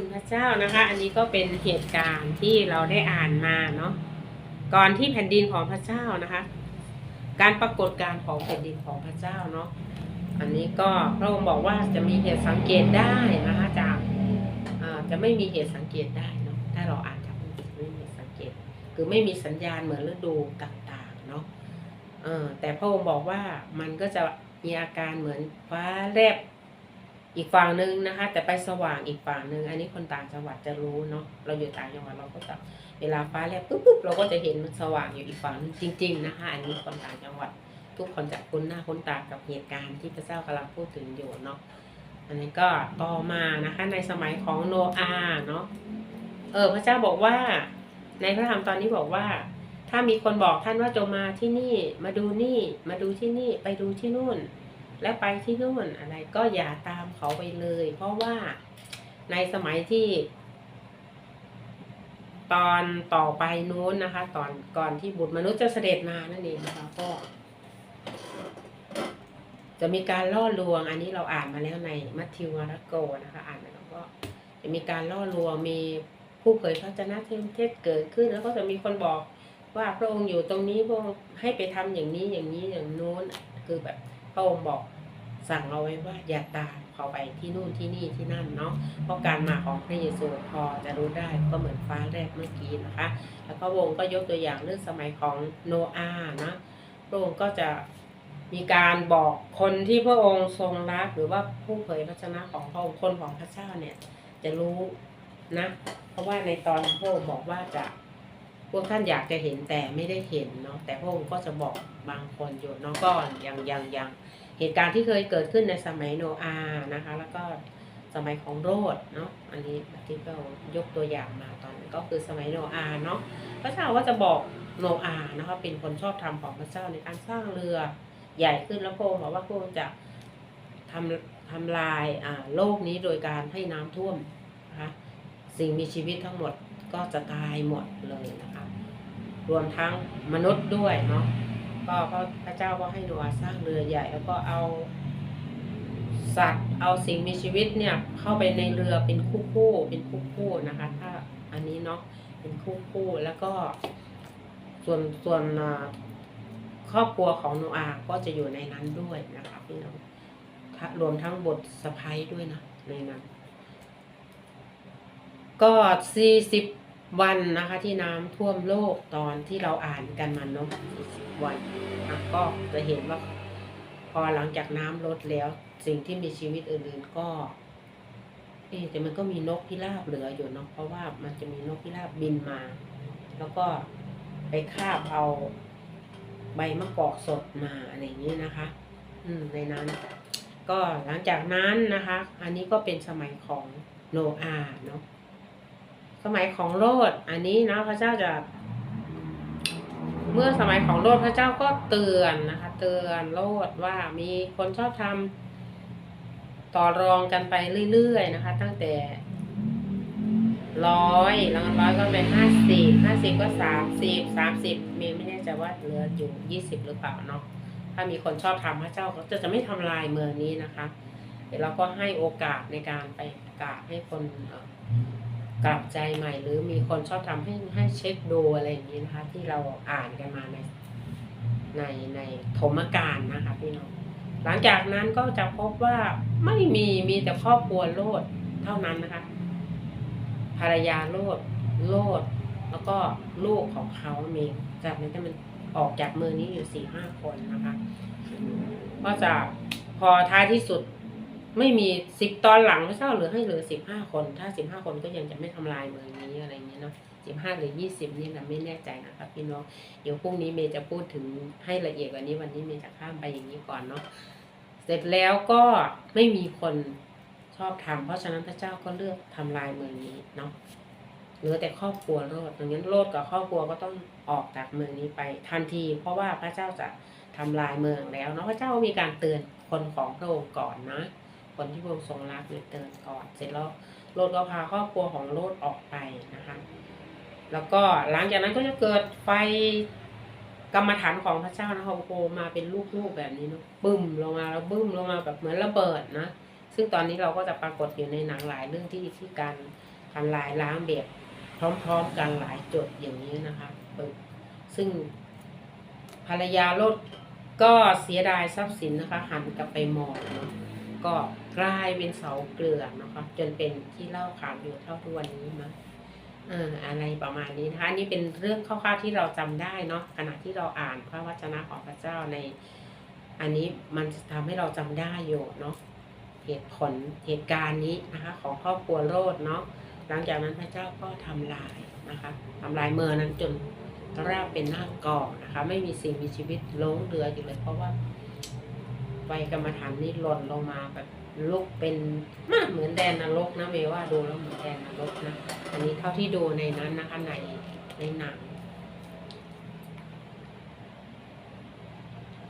คุณพระเจ้านะคะ อันนี้ก็เป็นเหตุการณ์ที่เราได้อ่านมาเนาะก่อนที่แผ่นดินของพระเจ้านะคะ การปรากฏการของแผ่นดินของพระเจ้าเนาะอันนี้ก็พระองค์บอกว่าจะมีเหตุสังเกตได้นะคะจากอาจะไม่มีเหตุสังเกตได้เนาะถ้าเราอ่านจากไม่มีสังเกต คือไม่มีสัญญาณเหมือนฤดูต่างๆเนาะแต่พระองค์บอกว่ามันก็จะมีอาการเหมือนฟ้าแลบ อีกฝั่งหนึ่งนะคะ แต่ไปสว่างอีกฝั่งหนึ่งอันนี้คนต่างจังหวัดจะรู้เนาะเราอยู่ต่างจังหวัดเราก็จะเวลาฟ้าแลบปุ๊บปุ๊บเราก็จะเห็นมันสว่างอยู่อีกฝั่งหนึงจริง ๆนะคะ อันนี้คนต่างจังหวัด ทุกคนจะคุ้นหน้าคุ้นตากับเหตุการณ์ที่พระเจ้ากำลังพูดถึงอยู่เนาะอันนี้ก็ต่อมานะคะในสมัยของโนอาเนาะเออพระเจ้าบอกว่า ในพระธรรมตอนนี้บอกว่า ถ้ามีคนบอกท่านว่าจงมาที่นี่มาดูนี่มาดูที่นี่ไปดูที่นู่น และไปที่นู่นอะไรก็อย่าตามเขาไปเลย เพราะว่าในสมัยที่ ตอนต่อไปนู้นนะคะ ตอนก่อนที่บุตรมนุษย์จะเสด็จมานั่นเองนะคะก็จะมีการล่อลวง อันนี้เราอ่านมาแล้วในมัทธิวมาระโกนะคะ อ่านมาแล้วก็จะมีการล่อลวงมีผู้เผยพระชนะเทศเกิดขึ้น แล้วก็จะมีคนบอกว่าพระองค์อยู่ตรงนี้พระองค์ให้ไปทำอย่างนี้อย่างนี้อย่างนู้น คือแบบพระองค์บอก สั่งเอาไว้ว่าอย่าตามเขาไปที่นู่นที่นี่ที่นั่นเนาะเพราะการมาของพระเยซูพอจะรู้ได้ก็เหมือนฟ้าแรกเมื่อกี้นะคะ แล้วก็พระองค์ก็ยกตัวอย่างเรื่องสมัยของโนอาห์นะพระองค์ก็จะมีการบอกคนที่พระองค์ทรงรักหรือว่าผู้เผยพระชนะของพระองค์คนของพระเจ้าเนี่ยจะรู้นะ เพราะว่าในตอนพระองค์บอกว่าจะพวกท่านอยากจะเห็นแต่ไม่ได้เห็นเนาะแต่พระองค์ก็จะบอกบางคนอยู่เนาะก็ยังยังยัง เหตุการณ์ที่เคยเกิดขึ้นในสมัยโนอาห์นะคะ แล้วก็สมัยของโรดเนาะอันนี้ที่เรายกตัวอย่างมาตอนนั้ก็คือสมัยโนอาห์เนาะพระเจ้าก็จะบอกโนอาห์นะคะเป็นคนชอบธรรมของพระเจ้าในการสร้างเรือใหญ่ขึ้นแล้วพระองค์บอกว่าพระองค์จะทำทำลายอ่าโลกนี้โดยการให้น้ำท่วมนะคะสิ่งมีชีวิตทั้งหมดก็จะตายหมดเลยนะคะรวมทั้งมนุษย์ด้วยเนาะ ก็พระเจ้าก็ให้โนอาสร้างเรือใหญ่ แล้วก็เอาสัตว์เอาสิ่งมีชีวิตเนี่ยเข้าไปในเรือเป็นคู่คู่เป็นคู่คู่นะคะ ถ้าอันนี้เนาะเป็นคู่คู่แล้วก็ ส่วนส่วนครอบครัวของโนอาก็จะอยู่ในนั้นด้วยนะคะพี่น้องรวมทั้งบทสะพ้ายด้วยนะในนั้นก็สี่สิบ วันนะคะที่น้ำท่วมโลกตอนที่เราอ่านกันมันเนาะสี่สิบวันนะก็จะเห็นว่า พอหลังจากน้ำลดแล้ว สิ่งที่มีชีวิตอื่นๆก็ เอ๊แต่มันก็มีนกพิราบเหลืออยู่เนาะเพราะว่ามันจะมีนกพิราบบินมา แล้วก็ไปคาบเอาใบมะกอกสดมาอะไรอย่างนี้นะคะ อืมในนั้น ก็หลังจากนั้นนะคะ อันนี้ก็เป็นสมัยของโนอาห์เนาะ สมัยของโลดอันนี้นะพระเจ้าจะ เมื่อสมัยของโลดพระเจ้าก็เตือนนะคะ เตือนโลดว่ามีคนชอบทำต่อรองกันไปเรื่อยๆนะคะ ตั้งแต่ร้อยแล้วก็ร้อยก็เป็นห้าสิบห้าสิบก็สามสิบสามสิบมีไม่แน่ใจว่าเหลืออยู่ยี่สิบหรือเปล่าเนาะถ้ามีคนชอบทำพระเจ้าก็จะจะไม่ทำลายเมืองนี้นะคะ เดี๋ยวเราก็ให้โอกาสในการไปประกาศให้คนเกลับใจใหม่หรือมีคนชอบทำให้ให้เช็คดูอะไรอย่างนี้นะคะ ที่เราอ่านกันมาในในในธมการนะคะพี่น้องหลังจากนั้นก็จะพบว่าไม่มีมีแต่ครอบครัวโลดเท่านั้นนะคะ ภรรยาโลดโลด แล้วก็ลูกของเขาเองจากนั้นจะมันออกจากมือนี้อยู่สี่ห้าคนนะคะ ก็จะพอท้ายที่สุด ไม่มีสิบตอนหลังพระเจ้าเหลือให้เหลือสิบห้าคน ถ้าสิบห้าคนก็ยังจะไม่ทำลายเมืองนี้อะไรเงี้ยเนาะสิบห้าหรือยี่สิบนี่นะไม่แน่ใจนะคะพี่น้องเดี๋ยวพรุ่งนี้เมย์จะพูดถึงให้ละเอียดกว่านี้วันนี้เมย์จะข้ามไปอย่างนี้ก่อนเนาะเสร็จแล้วก็ไม่มีคนชอบทำเพราะฉะนั้นพระเจ้าก็เลือกทำลายเมืองนี้เนาะเหลือแต่ครอบครัวโลดดังนั้นโลดกับครอบครัวก็ต้องออกจากเมืองนี้ไปทันที เพราะว่าพระเจ้าจะทำลายเมืองแล้วเนาะพระเจ้ามีการเตือนคนของพระองค์ก่อนนะ คนที่พระองค์ทรงรักเนี่ยเตือนก่อน เสร็จแล้วโลดก็พาครอบครัวของโลดออกไปนะคะ แล้วก็หลังจากนั้นก็จะเกิดไฟกรรมฐานของพระเจ้านะโฮโฮมาเป็นลูกๆแบบนี้เนาะบึ้มลงมาแล้วบึ้มลงมาแบบเหมือนระเบิดนะ ซึ่งตอนนี้เราก็จะปรากฏอยู่ในหนังหลายเรื่องที่ที่การทำลายล้างแบบพร้อมๆกันหลายจุดอย่างนี้นะคะซึ่งภรรยาโลดก็เสียดายทรัพย์สินนะคะ หันกลับไปมองเนาะก็ กลายเป็นเสาเกลือนะคะ จนเป็นที่เล่าข่านอยู่เท่าทุกวันนี้มั้งอะไรประมาณนี้นะคะ นี่เป็นเรื่องคร่าวๆที่เราจำได้เนาะขณะที่เราอ่านพระวจนะของพระเจ้าใน อันนี้มันจะทำให้เราจำได้อยู่เนาะเหตุผลเหตุการณ์นี้นะคะของครอบครัวโรดเนาะหลังจากนั้นพระเจ้าก็ทำลายนะคะทำลายเมืองนั้นจนราบเป็นหน้ากองนะคะ ไม่มีสิ่งมีชีวิตหลงเหลืออยู่เลย เพราะว่าไฟกรรมฐานนี่หล่นลงมาแบบ ลกเป็นมากเหมือนแดนนรกนะเมว่าดูแล้วเหมือนแดนนรกนะ อันนี้เท่าที่ดูในนั้นนะคะในในหนัง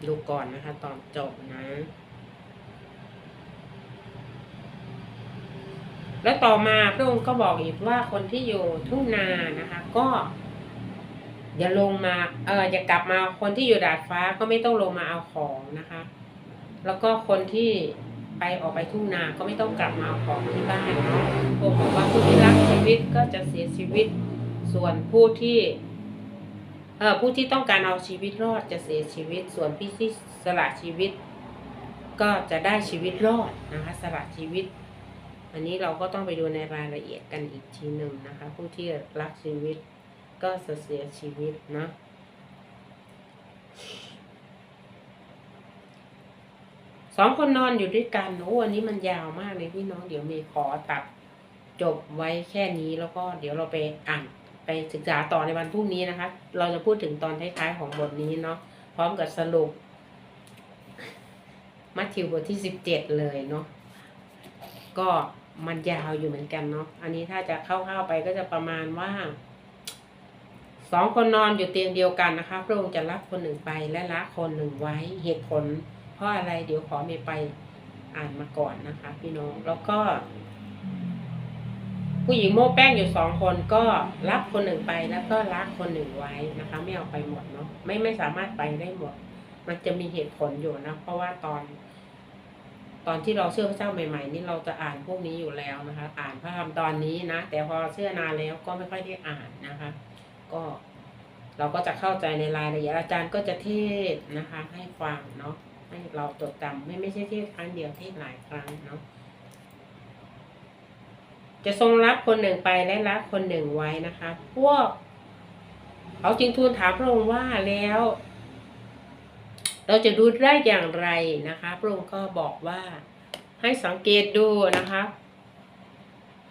ดูก่อนนะคะ ตอนจบนะ แล้วต่อมาพระองค์ก็บอกอีกว่าคนที่อยู่ทุ่งนานะคะ ก็ อย่าลงมา เอออย่ากลับมาคนที่อยู่ดาดฟ้าก็ไม่ต้องลงมาเอาของนะคะ แล้วก็คนที่ ไปออกไปทุ่งนาก็ไม่ต้องกลับมาเอาของที่บ้านเนาะพระองค์บอกว่าผู้ที่รักชีวิตก็จะเสียชีวิต ส่วนผู้ที่เอ่อผู้ที่ต้องการเอาชีวิตรอดจะเสียชีวิต ส่วนผู้ที่สละชีวิต ก็จะได้ชีวิตรอดนะคะสละชีวิต อันนี้เราก็ต้องไปดูในรายละเอียดกันอีกทีหนึ่งนะคะ ผู้ที่รักชีวิตก็จะเสียชีวิตนะ สองคนนอนอยู่ด้วยกันโอ้วันนี้มันยาวมากเลยพี่น้องเดี๋ยวมีขอตัดจบไว้แค่นี้แล้วก็เดี๋ยวเราไปอ่านไปศึกษาต่อในวันพรุ่งนี้นะคะ เราจะพูดถึงตอนท้ายๆของบทนี้เนาะพร้อมกับสรุป มัทธิวบทที่สิบเจ็ดเลยเนาะก็มันยาวอยู่เหมือนกันเนาะอันนี้ถ้าจะเข้าๆไปก็จะประมาณว่าสองคนนอนอยู่เตียงเดียวกันนะคะ พระองค์จะรับคนหนึ่งไปและละคนหนึ่งไว้เหตุผล เพราะอะไรเดี๋ยวขอเมย์ไปอ่านมาก่อนนะคะ พี่น้องแล้วก็ ผู้หญิงโม้แป้งอยู่สองคนก็รับคนหนึ่งไปแล้วก็รักคนหนึ่งไว้นะคะ ไม่เอาไปหมดเนาะไม่ไม่สามารถไปได้หมด มันจะมีเหตุผลอยู่นะ เพราะว่าตอนตอนที่เราเชื่อพระเจ้าใหม่ ๆ นี่เราจะอ่านพวกนี้อยู่แล้วนะคะ อ่านพระธรรมตอนนี้นะ แต่พอเชื่อนานแล้วก็ไม่ค่อยได้อ่านนะคะ ก็เราก็จะเข้าใจในรายละเอียดอาจารย์ก็จะเทศนะคะ ให้ฟังเนาะ ให้เราจดจำไม่ไม่ใช่เทศครั้งเดียวเทศหลายครั้งเนาะจะทรงรับคนหนึ่งไปและรับคนหนึ่งไว้นะคะ พวกเขาจึงทูลถามพระองค์ว่าแล้ว เราจะดูได้อย่างไรนะคะพระองค์ก็บอกว่าให้สังเกตดูนะคะ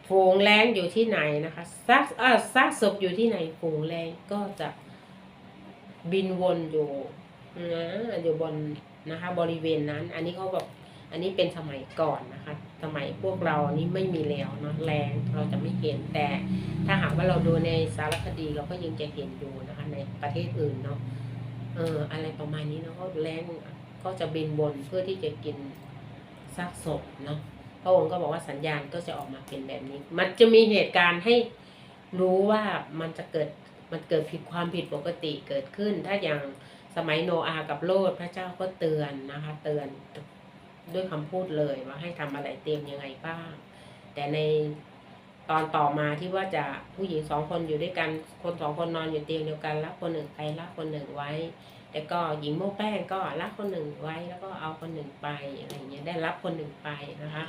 ฝูงแรงอยู่ที่ไหนนะคะซากเออซากศพอยู่ที่ไหนฝูงแรงก็จะบินวนอยู่นะอยู่บน นะคะ บริเวณนั้น อันนี้เขาบอกอันนี้เป็นสมัยก่อนนะคะ สมัยพวกเรานี่ไม่มีแล้วเนาะแรงเราจะไม่เห็นแต่ ถ้าหากว่าเราดูในสารคดีเราก็ยังจะเห็นอยู่นะคะ ในประเทศอื่นเนาะเอออะไรประมาณนี้เนาะก็แรงก็จะบินบนเพื่อที่จะกินซากศพเนาะพระองค์ก็บอกว่าสัญญาณก็จะออกมาเป็นแบบนี้ มันจะมีเหตุการณ์ให้รู้ว่ามันจะเกิดมันเกิดผิดความผิดปกติเกิดขึ้น ถ้าอย่าง สมัยโนอากับโลดพระเจ้าก็เตือนนะคะ เตือนด้วยคำพูดเลยว่าให้ทำอะไรเตรียมยังไงบ้าง แต่ในตอนต่อมาที่ว่าจะผู้หญิงสองคนอยู่ด้วยกันคนสองคนนอนอยู่เตียงเดียวกันรับคนหนึ่งไปรับคนหนึ่งไว้ แต่ก็หญิงโม้แป้งก็รับคนหนึ่งไว้แล้วก็เอาคนหนึ่งไปอะไรเงี้ยได้รับคนหนึ่งไปนะคะ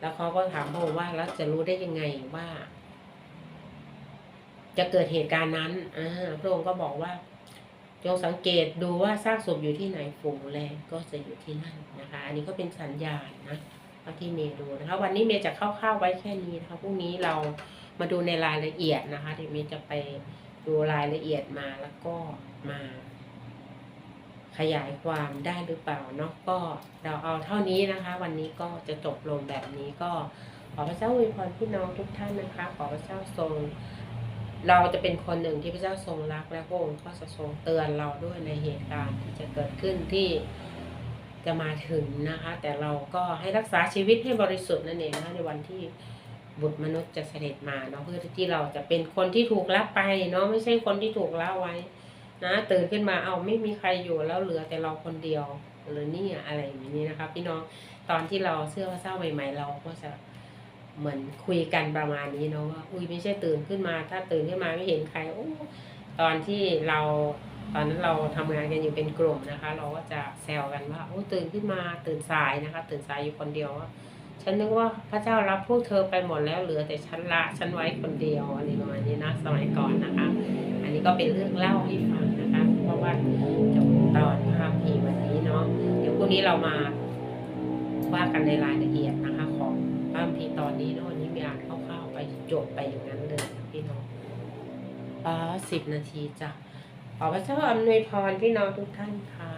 แล้วเขาก็ถามพระองค์ว่าแล้วจะรู้ได้ยังไงว่า จะเกิดเหตุการณ์นั้นอ่าพระองค์ก็บอกว่า จงสังเกตดูว่าซากศพอยู่ที่ไหนฝูงแรงก็จะอยู่ที่นั่นนะคะ อันนี้ก็เป็นสัญญาณนะท่าที่เมย์ดูนะคะวันนี้เมย์จะเข้าๆไว้แค่นี้นะคะพรุ่งนี้เรามาดูในรายละเอียดนะคะเดี๋ยวเมย์จะไปดูรายละเอียดมาแล้วก็มา ขยายความได้หรือเปล่าเนาะก็เราเอาเท่านี้นะคะ วันนี้ก็จะจบลงแบบนี้ก็ขอพระเจ้าอวยพรพี่น้องทุกท่านนะคะ ขอพระเจ้าทรง เราจะเป็นคนหนึ่งที่พระเจ้าทรงรัก และพระองค์ก็จะทรงเตือนเราด้วยในเหตุการณ์ที่จะเกิดขึ้นที่จะมาถึงนะคะ แต่เราก็ให้รักษาชีวิตให้บริสุทธิ์นั่นเองนะคะในวันที่บุตรมนุษย์จะเสด็จมาเนาะเพื่อที่เราจะเป็นคนที่ถูกรับไปเนาะไม่ใช่คนที่ถูกละไว้ นะตื่นขึ้นมาเอาไม่มีใครอยู่แล้วเหลือแต่เราคนเดียวหรือนี่อะไรอย่างนี้นะคะ พี่น้องตอนที่เราเชื่อว่าเศร้าใหม่ ๆ เราก็จะ เหมือนคุยกันประมาณนี้เนาะว่าอุ้ยไม่ใช่ตื่นขึ้นมา ถ้าตื่นขึ้นมาไม่เห็นใครโอ้ตอนที่เราตอนนั้นเราทำงานกันอยู่เป็นกลุ่มนะคะ เราก็จะแซวกันว่าโอ้ตื่นขึ้นมาตื่นสายนะคะ ตื่นสายอยู่คนเดียวว่าฉันนึกว่าพระเจ้ารับพวกเธอไปหมดแล้วเหลือแต่ฉันละฉันไว้คนเดียวอะไรประมาณนี้นะสมัยก่อนนะคะ อันนี้ก็เป็นเรื่องเล่าให้ฟังนะคะ เพราะว่าจบตอนพระพีวันนี้เนาะเดี๋ยวพรุ่งนี้เรามาว่ากันในรายละเอียด บ้างพระพีตอนนี้เนาะวันนี้มีอ่านคร่าวๆไปจบไปอย่างนั้นเลยพี่น้องอ๋อสิบนาทีจ้ะขอพระเจ้าอำนวยพรพี่น้องทุกท่านค่ะ